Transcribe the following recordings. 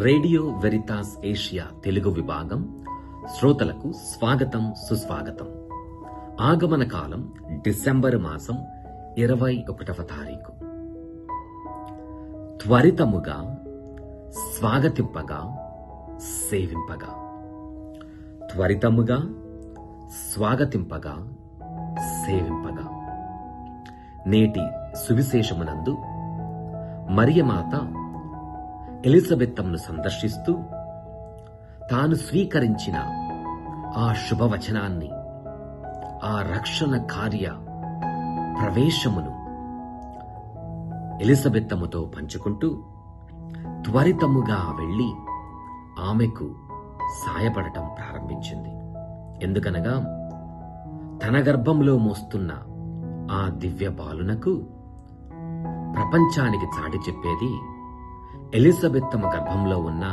Radio Veritas Asia Telugu విభాగం శ్రోతలకు స్వాగతం సుస్వాగతం. ఆగమన కాలం డిసెంబర్ మాసం ఇరవై ఒకటవ తారీఖు. త్వరితముగా స్వాగతింపగా సేవింపగా. త్వరితముగా స్వాగతింపగా సేవింపగా. నేటి సువిశేషమునందు మరియమాత ఎలిజబెత్తమ్ను సందర్శిస్తూ తాను స్వీకరించిన ఆ శుభవచనాన్ని ఆ రక్షణ కార్య ప్రవేశమును ఎలిజబెత్తముతో పంచుకుంటూ త్వరితముగా వెళ్ళి ఆమెకు సాయపడటం ప్రారంభించింది. ఎందుకనగా తన గర్భంలో మోస్తున్న ఆ దివ్య బాలునకు ప్రపంచానికి చాటి చెప్పేది ఎలిజబెత్తమ గర్భంలో ఉన్న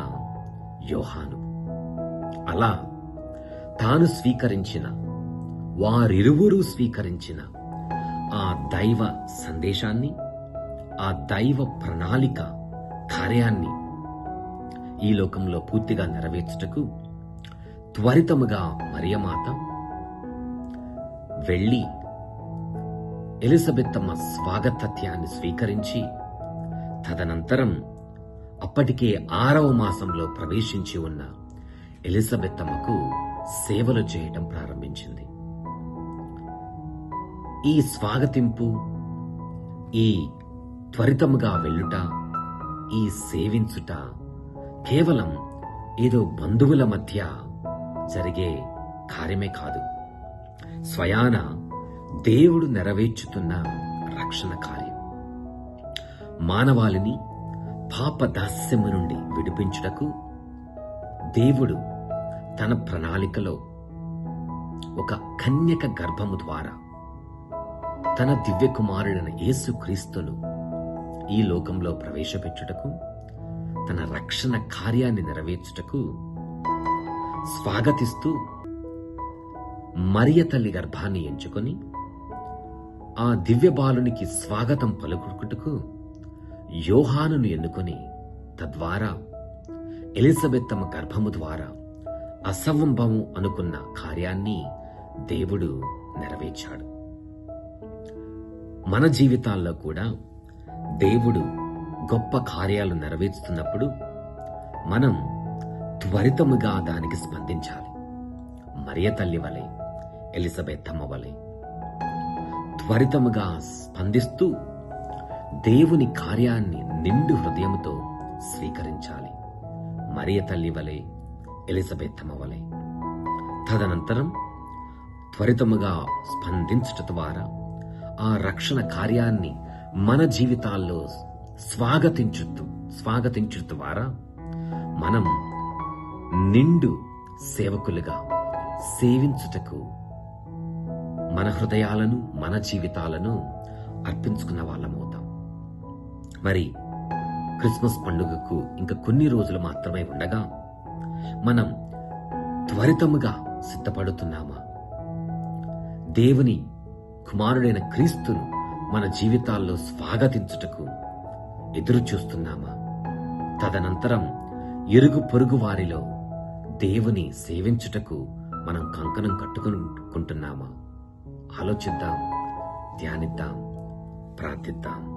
యోహాను. అలా తాను స్వీకరించిన వారిరువురు స్వీకరించిన ఆ దైవ సందేశాన్ని ఆ దైవ ప్రణాళిక కార్యాన్ని ఈ లోకంలో పూర్తిగా నెరవేర్చుటకు త్వరితముగా మరియమాత వెళ్ళి ఎలిజబెత్తమ్మ స్వాగతత్యాన్ని స్వీకరించి తదనంతరం అప్పటికే ఆరవ మాసంలో ప్రవేశించి ఉన్న ఎలిజబెత్తమ్మకు సేవలు చేయటం ప్రారంభించింది. ఈ స్వాగతింపు ఈ త్వరితముగా వెళ్ళుట ఈ సేవించుట కేవలం ఏదో బంధువుల మధ్య జరిగే కార్యమే కాదు. స్వయాన దేవుడు నెరవేర్చుతున్న రక్షణ కార్యం. మానవాళిని పాప దాస్యము నుండి విడిపించుటకు దేవుడు తన ప్రణాళికలో ఒక కన్యక గర్భము ద్వారా తన దివ్య కుమారుడైన యేసుక్రీస్తును ఈ లోకంలో ప్రవేశపెట్టుటకు తన రక్షణ కార్యాన్ని నెరవేర్చుటకు స్వాగతిస్తూ మరియ తల్లి గర్భాన్ని ఎంచుకొని ఆ దివ్య బాలునికి స్వాగతం పలుకుటకు యోహానును ఎన్నుకొని తద్వారా ఎలిజబెత్తమ్మ గర్భము ద్వారా అసంభవం అనుకున్న కార్యాన్ని దేవుడు నెరవేర్చాడు. మన జీవితాల్లో కూడా దేవుడు గొప్ప కార్యాలు నెరవేర్చుతున్నప్పుడు మనం త్వరితముగా దానికి స్పందించాలి. మరియ తల్లి వలె ఎలిజబెత్తమ్మ వలె త్వరితముగా స్పందిస్తూ దేవుని కార్యాన్ని నిండు హృదయముతో స్వీకరించాలి. మరియ తల్లి వలె ఎలిజబెత్తమ్మ వలె. తదనంతరం త్వరితముగా స్పందించుట ద్వారా ఆ రక్షణ కార్యాన్ని మన జీవితాల్లో స్వాగతించుతూ స్వాగతించు ద్వారా మనం నిండు సేవకులుగా సేవించుటకు మన హృదయాలను మన జీవితాలను అర్పించుకున్న వాళ్ళమవుతాం. మరి క్రిస్మస్ పండుగకు ఇంకా కొన్ని రోజులు మాత్రమే ఉండగా మనం త్వరితముగా సిద్ధపడుతున్నామా? దేవుని కుమారుడైన క్రీస్తును మన జీవితాల్లో స్వాగతించుటకు ఎదురు చూస్తున్నామా తదనంతరం ఇరుగు పొరుగు వారిలో దేవుని సేవించుటకు మనం కంకణం కట్టుకుంటున్నామా ఆలోచిద్దాం ధ్యానిద్దాం ప్రార్థిద్దాం.